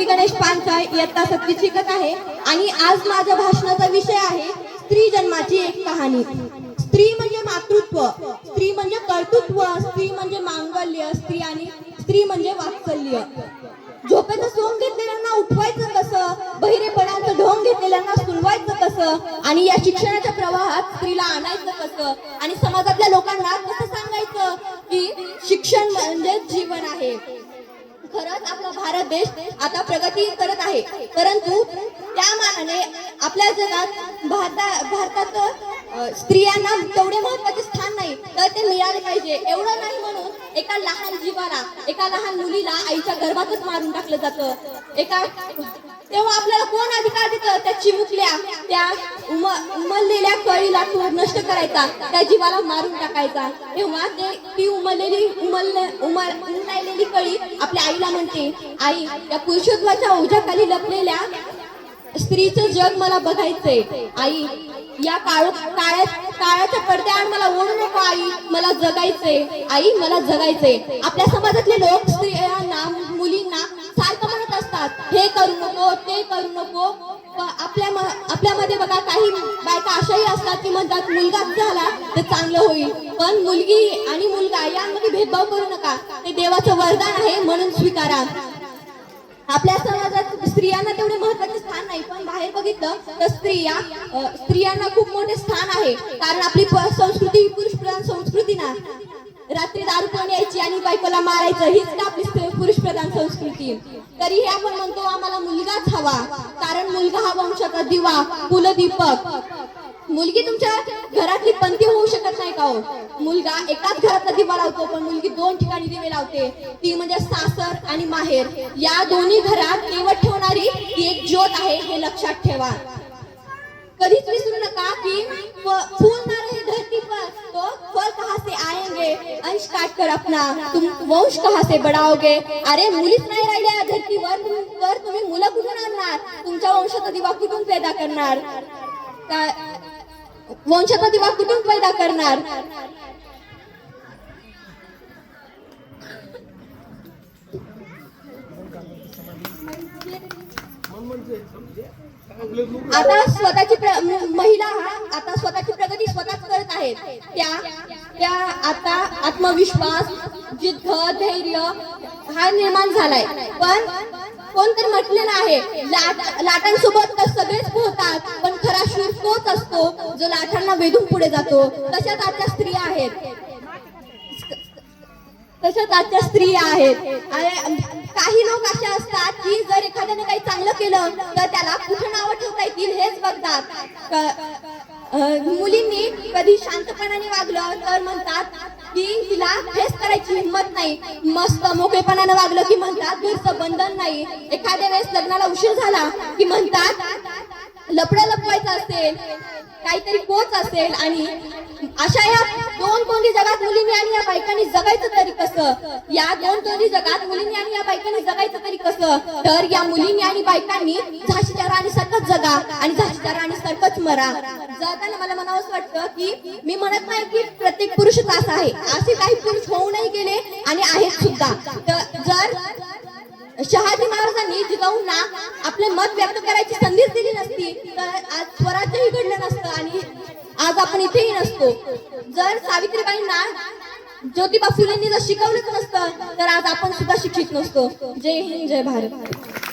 श्री गणेश पानसाय इयत्ता सत्ती शिकत आहे आणि आज माझ्या भाषणाचा विषय आहे स्त्री जन्माची एक कहाणी. स्त्री म्हणजे मातृत्व स्त्री म्हणजे कर्तृत्व स्त्री म्हणजे मांगल्य स्त्री आणि स्त्री म्हणजे वात्सल्य. झोपेचं सोंग घेतलेल्यांना उठवायचं कसं बहिरेपणाचं ढोंग घेतलेल्यांना सुनवायचं कसं आणि या शिक्षणाच्या प्रवाहात स्त्रीला आणायचं कसं आणि समाजातल्या लोकांना कसं सांगायचं की शिक्षण म्हणजे जीवन आहे. खरंच आपला भारत देश आता प्रगती करत आहे. परंतु त्या मानाने आपल्या जगात भारता भारतात स्त्रियांना तेवढे महत्त्वाचे स्थान नाही तर ते मिळाले पाहिजे. एवढं नाही म्हणून एका लहान जीवाला एका लहान मुलीला आईच्या गर्भातच मारून टाकलं जातं. एका तेव्हा आपल्याला कोण अधिकार देतं? त्या चिमुकल्या त्या उमललेल्या कळीला तो नष्ट करायचा त्या जीवाला मारून टाकायचा. तेव्हा ते ती उमललेली उमल उमल उमलायलेली कळी आपल्या आईला म्हणते आई त्या पुरुषोत्वाच्या ओझ्याखाली लपलेल्या स्त्रीचं जग मला बघायचंय. आई या काळ काळ्या काळाच्या पडद्याआड मला ओढू नको आई. मला जगायचंय. आई मला जगायचंय. आपल्या समाजातले लोक स्त्रियांना मुलींना सारखं म्हणत असतात. हे करू नको ते करू नको. आपल्या आपल्यामध्ये बघा काही बायका अशाही असतात की म्हणतात मुलगाच झाला तर चांगलं होईल. पण मुलगी आणि मुलगा यांमध्ये भेदभाव करू नका. ते देवाचं वरदान आहे म्हणून स्वीकारा. आपल्या समाजात स्त्रियांना तेवढे महत्त्वाचे स्थान नाही पण बाहेर बघितलं तर स्त्रिया स्त्रियांना खूप मोठे स्थान आहे. कारण आपली संस्कृती पुरुष प्रधान संस्कृती ना. रात्री दारू पण यायची आणि बायकोला मारायचं हीच का आपली पुरुष प्रधान संस्कृती. तरीही आपण म्हणतो आम्हाला मुलगाच हवा. कारण मुलगा हा वंशाचा दिवा कुलदीपक. मुलगी तुमच्या घरातली पंथी होऊ शकत नाही का हो? मुलगा एकाच घरातला दिवा लावतो पण मुलगी दोन ठिकाणी दिवे लावते. ती म्हणजे सासर आणि माहेर. या दोन्ही घरात केवळ हे लक्षात ठेवा. कधीच विसरू नका की फ- फूल ना रहे धरती पर. तो फल कहाँ से आएंगे? अंश काट कर अपना. तुम वंश कहाँ से बढ़ाओगे? अरे मुलीच नाही राहिल्या या धरतीवर तुम- तर तुम्ही मुलं कुठून आणणार तुमच्या वंशाचा दिवा कुठून पैदा करणार वंशाचा दिवा कुठून पैदा करणार आता स्वतःची प्र- महिला हा आता स्वतःची प्रगती स्वतःच करत आहेत. त्या त्या आता आत्मविश्वास जिद्द धैर्य हा निर्माण झालाय. पण कोण तर म्हटलेलं आहे लाट लाटांसोबत तर सगळेच पोहतात पण खरा शूर तोच असतो जो लाटांना वेधून पुढे जातो. तशाच आजच्या स्त्रिया आहेत. तशाच आजच्या स्त्रिया आहेत. काही लोक असे असतात की जर एखाद्याने काही चांगलं केलं तर त्याला कुठं नावं ठेवता येतील हेच बघतात. मुलींनी कधी शांतपणाने वागलं तर म्हणतात की तिला फेस करायची हिंमत नाही. मस्त मोकळेपणाने वागलं की म्हणतात घरचं बंधन नाही. एखाद्या वेळेस लग्नाला उशीर झाला की म्हणतात लपडं लपवायचं असेल. काहीतरी कोच असेल आणि अशा या दोन तोंडी जगात मुलींनी आणि या बायकांनी जगायचं तरी कसं? या दोन तोंडी जगात मुलींनी आणि या बायकांनी जगायचं तरी कसं? तर या मुलींनी आणि बायकांनी झाशीच्या राणी सारखंच जगा आणि झाशीच्या राणी सारखंच मरा. जगायला मला म्हणावंच वाटतं की मी म्हणत नाही की प्रत्येक पुरुषच असा आहे. असे काही पुरुष होऊनही गेले आणि आहेत सुद्धा. तर जर शहाजी महाराजांनी जिजाऊंना आपले मत व्यक्त करायची संधीच दिली नसती तर आज स्वराज्यही घडलं नसतं आणि आज आपण इथेही नसतो. जर सावित्रीबाईंना ज्योतिबा फुलेंनी जर शिकवलंच नसतं तर आज आपण सुद्धा शिक्षित नसतो. जय हिंद जय भारत.